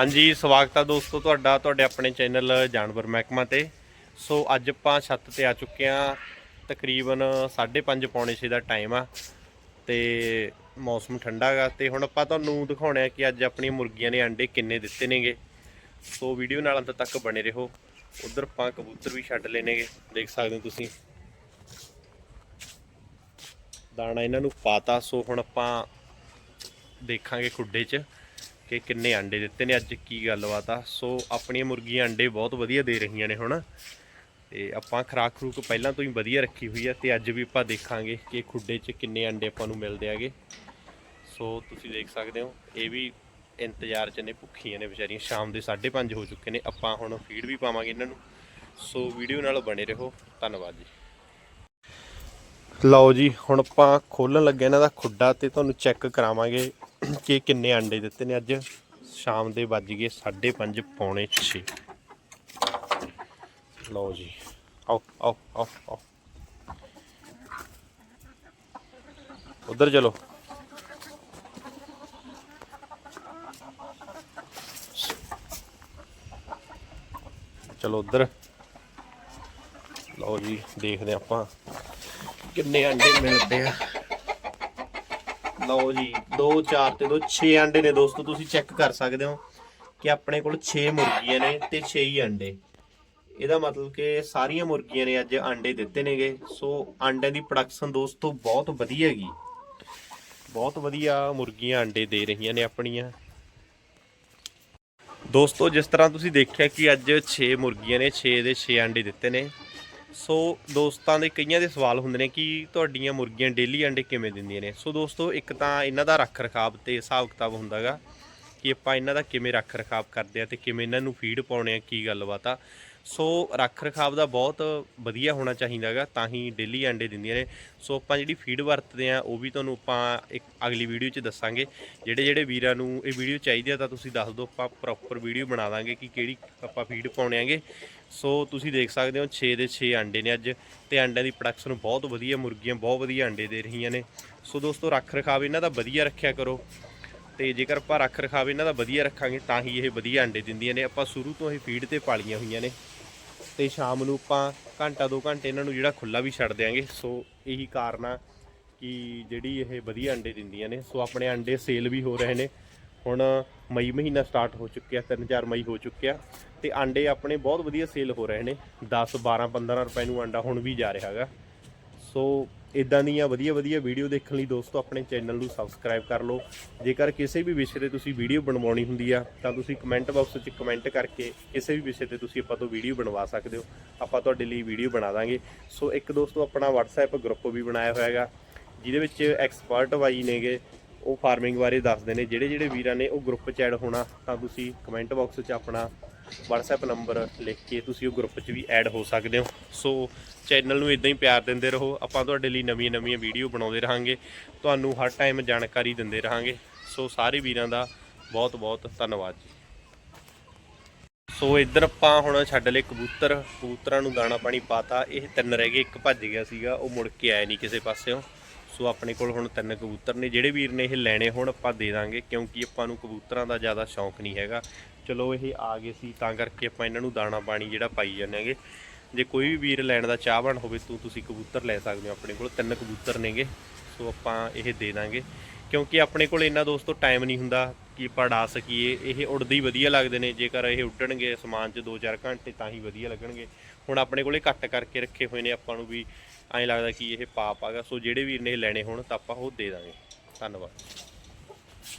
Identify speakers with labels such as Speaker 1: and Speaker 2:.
Speaker 1: ਹਾਂਜੀ, ਸਵਾਗਤ ਆ ਦੋਸਤੋ ਤੁਹਾਡਾ, ਤੁਹਾਡੇ ਆਪਣੇ ਚੈਨਲ ਜਾਨਵਰ ਮਹਿਕਮਾ ਤੇ। ਸੋ ਅੱਜ ਆਪਾਂ ਛੱਤ ਤੇ ਆ ਚੁੱਕੇ ਆ। ਤਕਰੀਬਨ 5:30 ਪੌਣੇ 6 ਦਾ ਟਾਈਮ ਆ ਤੇ ਮੌਸਮ ਠੰਡਾ ਗਾ। ਤੇ ਹੁਣ ਆਪਾਂ ਤੁਹਾਨੂੰ ਦਿਖਾਉਣੇ ਆ ਕਿ ਅੱਜ ਆਪਣੀਆਂ ਮੁਰਗੀਆਂ ਨੇ ਅੰਡੇ ਕਿੰਨੇ ਦਿੱਤੇ ਨੇਗੇ। ਸੋ ਵੀਡੀਓ ਨਾਲ ਅੰਤ ਤੱਕ ਬਣੇ ਰਹੋ। ਉਧਰ ਆਪਾਂ ਕਬੂਤਰ ਵੀ ਛੱਡ ਲੈਣੇਗੇ ਦੇਖ ਸਕਦੇ ਹੋ ਤੁਸੀਂ। ਦਾਣਾ ਇਹਨਾਂ ਨੂੰ ਪਾਤਾ। ਸੋ ਹੁਣ ਆਪਾਂ ਦੇਖਾਂਗੇ ਖੁੱਡੇ 'ਚ। ਕਿ ਕਿੰਨੇ ਆਂਡੇ ਦਿੱਤੇ ਨੇ, ਅੱਜ ਕੀ ਗੱਲਬਾਤ ਆ। ਸੋ ਆਪਣੀਆਂ ਮੁਰਗੀਆਂ ਆਂਡੇ ਬਹੁਤ ਵਧੀਆ ਦੇ ਰਹੀਆਂ ਨੇ ਹੁਣ। ਤੇ ਆਪਾਂ ਖਰਾਕ ਖਰੂਕ ਪਹਿਲਾਂ ਤੋਂ ਹੀ ਵਧੀਆ ਰੱਖੀ ਹੋਈ ਆ, ਤੇ ਅੱਜ ਵੀ ਆਪਾਂ ਦੇਖਾਂਗੇ ਕਿ ਖੁੱਡੇ 'ਚ ਕਿੰਨੇ ਆਂਡੇ ਆਪਾਂ ਨੂੰ ਮਿਲਦੇ ਆਗੇ। ਸੋ ਤੁਸੀਂ ਦੇਖ ਸਕਦੇ ਹੋ, ਇਹ ਵੀ ਇੰਤਜ਼ਾਰ 'ਚ ਨੇ, ਭੁੱਖੀਆਂ ਨੇ ਵਿਚਾਰੀਆਂ। ਸ਼ਾਮ ਦੇ 5:30 ਹੋ ਚੁੱਕੇ ਨੇ, ਆਪਾਂ ਹੁਣ ਫੀਡ ਵੀ ਪਾਵਾਂਗੇ ਇਹਨਾਂ ਨੂੰ। ਸੋ ਵੀਡੀਓ ਨਾਲ ਬਣੇ ਰਹੋ। ਧੰਨਵਾਦ ਜੀ। ਲਓ ਜੀ, ਹੁਣ ਆਪਾਂ ਖੋਲਣ ਲੱਗੇ ਇਹਨਾਂ ਦਾ ਖੁੱਡਾ ਤੇ ਤੁਹਾਨੂੰ ਚੈੱਕ ਕਰਾਵਾਂਗੇ ਕਿ ਕਿੰਨੇ ਆਂਡੇ ਦਿੱਤੇ ਨੇ ਅੱਜ? ਸ਼ਾਮ ਦੇ ਵੱਜ ਗਏ 5:30 ਪੌਣੇ 6 ਲਓ ਜੀ। ਆਓ ਆਓ ਆਓ ਆਓ। ਉਧਰ ਚਲੋ। ਚਲੋ ਉਧਰ। ਲਓ ਜੀ, ਦੇਖਦੇ ਹਾਂ ਆਪਾਂ ਕਿੰਨੇ ਅੰਡੇ ਮਿਲਦੇ ਆ। ਲਓ ਜੀ 2 4 ਤੇ 2 6 ਅੰਡੇ ਨੇ ਦੋਸਤੋ, ਤੁਸੀਂ ਚੈੱਕ ਕਰ ਸਕਦੇ ਹੋ ਕਿ ਆਪਣੇ ਕੋਲ 6 ਮੁਰਗੀਆਂ ਨੇ ਤੇ 6 ਹੀ ਅੰਡੇ। ਇਹਦਾ ਮਤਲਬ ਕਿ ਸਾਰੀਆਂ ਮੁਰਗੀਆਂ ਨੇ ਅੱਜ ਅੰਡੇ ਦਿੱਤੇ ਨੇਗੇ। ਸੋ ਅੰਡਿਆਂ ਦੀ ਪ੍ਰੋਡਕਸ਼ਨ ਦੋਸਤੋ ਬਹੁਤ ਵਧੀਆ ਹੈਗੀ। ਬਹੁਤ ਵਧੀਆ ਮੁਰਗੀਆਂ ਅੰਡੇ ਦੇ ਰਹੀਆਂ ਨੇ ਆਪਣੀਆਂ। ਦੋਸਤੋ, ਜਿਸ ਤਰ੍ਹਾਂ ਤੁਸੀਂ ਦੇਖਿਆ ਕਿ ਅੱਜ 6 ਮੁਰਗੀਆਂ ਨੇ 6 ਦੇ 6 ਅੰਡੇ ਦਿੱਤੇ ਨੇ। ਸੋ ਦੋਸਤਾਂ ਦੇ ਕਈਆਂ ਦੇ ਸਵਾਲ ਹੁੰਦੇ ਨੇ ਕਿ ਤੁਹਾਡੀਆਂ ਮੁਰਗੀਆਂ ਡੇਲੀ ਅੰਡੇ ਕਿਵੇਂ ਦਿੰਦੀਆਂ ਨੇ? ਸੋ ਦੋਸਤੋ, ਇੱਕ ਤਾਂ ਇਹਨਾਂ ਦਾ ਰੱਖ ਰਖਾਵ ਤੇ ਹਿਸਾਬ ਕਿਤਾਬ ਹੁੰਦਾਗਾ ਕਿ ਆਪਾਂ ਇਹਨਾਂ ਦਾ ਕਿਵੇਂ ਰੱਖ ਰਖਾਵ ਕਰਦੇ ਆ ਤੇ ਕਿਵੇਂ ਇਹਨਾਂ ਨੂੰ ਫੀਡ ਪਾਉਣੇ ਆ, ਕੀ ਗੱਲਬਾਤ ਆ। ਸੋ ਰੱਖ ਰਖਾਵ ਦਾ ਬਹੁਤ ਵਧੀਆ ਹੋਣਾ ਚਾਹੀਦਾਗਾ ਤਾਂ ਹੀ ਡੇਲੀ ਅੰਡੇ ਦਿੰਦੀਆਂ ਨੇ। ਸੋ ਆਪਾਂ ਜਿਹੜੀ ਫੀਡ ਵਰਤਦੇ ਆ ਉਹ ਵੀ ਤੁਹਾਨੂੰ ਆਪਾਂ ਇੱਕ ਅਗਲੀ ਵੀਡੀਓ 'ਚ ਦੱਸਾਂਗੇ। ਜਿਹੜੇ ਜਿਹੜੇ ਵੀਰਾਂ ਨੂੰ ਇਹ ਵੀਡੀਓ ਚਾਹੀਦੀ ਆ, ਤਾਂ ਤੁਸੀਂ ਦੱਸ ਦਿਓ, ਆਪਾਂ ਪ੍ਰੋਪਰ ਵੀਡੀਓ ਬਣਾ ਦਾਂਗੇ ਕਿ ਕਿਹੜੀ ਆਪਾਂ ਫੀਡ ਪਾਉਣੇ ਆਂਗੇ ਸੋ ਤੁਸੀਂ ਦੇਖ ਸਕਦੇ ਹੋ 6 ਦੇ 6 ਅੰਡੇ ਨੇ ਅੱਜ, ਤੇ ਅੰਡਿਆਂ ਦੀ ਪ੍ਰੋਡਕਸ਼ਨ ਬਹੁਤ ਵਧੀਆ, ਮੁਰਗੀਆਂ ਬਹੁਤ ਵਧੀਆ ਅੰਡੇ ਦੇ ਰਹੀਆਂ ਨੇ। ਸੋ ਦੋਸਤੋ ਰੱਖ ਰਖਾਵ ਇਹਨਾਂ ਦਾ ਵਧੀਆ ਰੱਖਿਆ ਕਰੋ। ਤੇ ਜੇਕਰ ਆਪਾਂ ਰੱਖ ਰਖਾਵ ਇਹਨਾਂ ਦਾ ਵਧੀਆ ਰੱਖਾਂਗੇ, ਤਾਂ ਹੀ ਇਹ ਵਧੀਆ ਅੰਡੇ ਦਿੰਦੀਆਂ ਨੇ। ਆਪਾਂ ਸ਼ੁਰੂ ਤੋਂ ਹੀ ਫੀਡ ਤੇ ਪਾਲੀਆਂ ਹੋਈਆਂ ਨੇ। ਤੇ ਸ਼ਾਮ ਨੂੰ ਆਪਾਂ ਘੰਟਾ ਦੋ ਘੰਟੇ ਇਹਨਾਂ ਨੂੰ ਜਿਹੜਾ ਖੁੱਲਾ ਵੀ ਛੱਡ ਦਿਆਂਗੇ। ਸੋ ਇਹੀ ਕਾਰਨ ਆ ਕਿ ਜਿਹੜੀ ਇਹ ਵਧੀਆ ਅੰਡੇ ਦਿੰਦੀਆਂ ਨੇ। ਸੋ ਆਪਣੇ ਅੰਡੇ ਸੇਲ ਵੀ ਹੋ ਰਹੇ ਨੇ। ਹੁਣ ਮਈ ਮਹੀਨਾ ਸਟਾਰਟ ਹੋ ਚੁੱਕਿਆ 3-4 ਮਈ ਹੋ ਚੁੱਕਿਆ। ਤੇ ਆਂਡੇ ਆਪਣੇ ਬਹੁਤ ਵਧੀਆ ਸੇਲ ਹੋ ਰਹੇ ਨੇ। 10 12 15 ਰੁਪਏ ਨੂੰ ਆਂਡਾ ਹੁਣ ਵੀ ਜਾ ਰਿਹਾ ਹੈਗਾ। ਸੋ ਇਦਾਂ ਦੀਆਂ ਵਧੀਆ ਵਧੀਆ ਵੀਡੀਓ ਦੇਖਣ ਲਈ ਦੋਸਤੋ ਆਪਣੇ ਚੈਨਲ ਨੂੰ ਸਬਸਕ੍ਰਾਈਬ ਕਰ ਲਓ। ਜੇਕਰ ਕਿਸੇ ਵੀ ਵਿਸ਼ੇ ਤੇ ਤੁਸੀਂ ਵੀਡੀਓ ਬਣਵਾਉਣੀ ਹੁੰਦੀ ਆ, ਤਾਂ ਤੁਸੀਂ ਕਮੈਂਟ ਬਾਕਸ ਵਿੱਚ ਕਮੈਂਟ ਕਰਕੇ ਕਿਸੇ ਵੀ ਵਿਸ਼ੇ ਤੇ ਤੁਸੀਂ ਆਪਾਂ ਤੋਂ ਵੀਡੀਓ ਬਣਵਾ ਸਕਦੇ ਹੋ। ਆਪਾਂ ਤੁਹਾਡੇ ਲਈ ਵੀਡੀਓ ਬਣਾ ਦਾਂਗੇ। ਸੋ ਇੱਕ ਦੋਸਤੋ ਆਪਣਾ WhatsApp ਗਰੁੱਪ ਵੀ ਬਣਾਇਆ ਹੋਇਆ ਹੈਗਾ, ਜਿਹਦੇ ਵਿੱਚ ਐਕਸਪਰਟ ਵਾਈ ਨੇਗੇ। ਉਹ ਫਾਰਮਿੰਗ ਬਾਰੇ ਦੱਸਦੇ ਨੇ। ਜਿਹੜੇ ਜਿਹੜੇ ਵੀਰਾਂ ਨੇ ਉਹ ਗਰੁੱਪ 'ਚ ਐਡ ਹੋਣਾ, ਤਾਂ ਤੁਸੀਂ ਕਮੈਂਟ ਬਾਕਸ 'ਚ ਆਪਣਾ WhatsApp ਨੰਬਰ ਲਿਖ ਕੇ ਤੁਸੀਂ ਉਹ ਗਰੁੱਪ 'ਚ ਵੀ ਐਡ ਹੋ ਸਕਦੇ ਹੋ। ਸੋ ਚੈਨਲ ਨੂੰ ਇਦਾਂ ਹੀ ਪਿਆਰ ਦਿੰਦੇ ਰਹੋ। ਆਪਾਂ ਤੁਹਾਡੇ ਲਈ ਨਵੀਆਂ ਨਵੀਆਂ ਵੀਡੀਓ ਬਣਾਉਂਦੇ ਰਹਾਂਗੇ। ਤੁਹਾਨੂੰ ਹਰ ਟਾਈਮ ਜਾਣਕਾਰੀ ਦਿੰਦੇ ਰਹਾਂਗੇ। ਸੋ ਸਾਰੇ ਵੀਰਾਂ ਦਾ ਬਹੁਤ ਬਹੁਤ ਧੰਨਵਾਦ ਜੀ। ਸੋ ਇੱਧਰ ਆਪਾਂ ਹੁਣ ਛੱਡ ਲਏ ਕਬੂਤਰ। ਕਬੂਤਰਾਂ ਨੂੰ ਦਾਣਾ ਪਾਣੀ ਪਾਤਾ। ਇਹ ਤਿੰਨ ਰਹਿ ਗਏ। ਇੱਕ ਭੱਜ ਗਿਆ ਸੀਗਾ। ਉਹ ਮੁੜ ਕੇ ਆਇਆ ਨਹੀਂ ਕਿਸੇ ਪਾਸਿਓਂ। ਸੋ ਆਪਣੇ ਕੋਲ ਹੁਣ ਤਿੰਨ ਕਬੂਤਰ ਨੇ, ਜਿਹੜੇ ਵੀਰ ਨੇ ਇਹ ਲੈਣੇ, ਹੋਣ ਆਪਾਂ ਦੇ ਦਾਂਗੇ, ਕਿਉਂਕਿ ਆਪਾਂ ਨੂੰ ਕਬੂਤਰਾਂ ਦਾ ਜ਼ਿਆਦਾ ਸ਼ੌਂਕ ਨਹੀਂ ਹੈਗਾ। ਚਲੋ ਇਹ ਆ ਗਏ ਸੀ, ਤਾਂ ਕਰਕੇ ਆਪਾਂ ਇਹਨਾਂ ਨੂੰ ਦਾਣਾ ਪਾਣੀ ਜਿਹੜਾ ਪਾਈ ਜਾਂਦੇ ਹਾਂਗੇ। ਜੇ ਕੋਈ ਵੀ ਵੀਰ ਲੈਣ ਦਾ ਚਾਹਵਾਨ ਹੋਵੇ, ਤੂੰ ਤੁਸੀਂ ਕਬੂਤਰ ਲੈ ਸਕਦੇ ਹੋ ਆਪਣੇ ਕੋਲ, ਤਿੰਨ ਕਬੂਤਰ ਨੇਗੇ। ਸੋ ਆਪਾਂ ਇਹ ਦੇ ਦਾਂਗੇ, ਕਿਉਂਕਿ ਆਪਣੇ ਕੋਲ ਇੰਨਾ ਦੋਸਤੋ ਟਾਈਮ ਨਹੀਂ ਹੁੰਦਾ ਕਿ ਆਪਾਂ ਉਡਾ ਸਕੀਏ। ਇਹ ਉੜਦੇ ਹੀ ਵਧੀਆ ਲੱਗਦੇ ਨੇ, ਜੇਕਰ ਇਹ ਉੱਡਣਗੇ ਸਮਾਨ 'ਚ 2-4 ਘੰਟੇ, ਤਾਂ ਹੀ ਵਧੀਆ ਲੱਗਣਗੇ। ਹੁਣ ਆਪਣੇ ਕੋਲੇ ਕੱਟ ਕਰਕੇ ਰੱਖੇ ਹੋਏ ਨੇ ਆਪਾਂ ਨੂੰ ਵੀ ਐਂ ਲੱਗਦਾ ਕਿ ਇਹ ਪਾਪ ਆਗਾ ਸੋ ਜਿਹੜੇ ਵੀਰ ਨੇ ਇਹ ਲੈਣੇ ਹੋਣ ਤਾਂ ਆਪਾਂ ਉਹ ਦੇ ਦਾਂਗੇ। ਧੰਨਵਾਦ।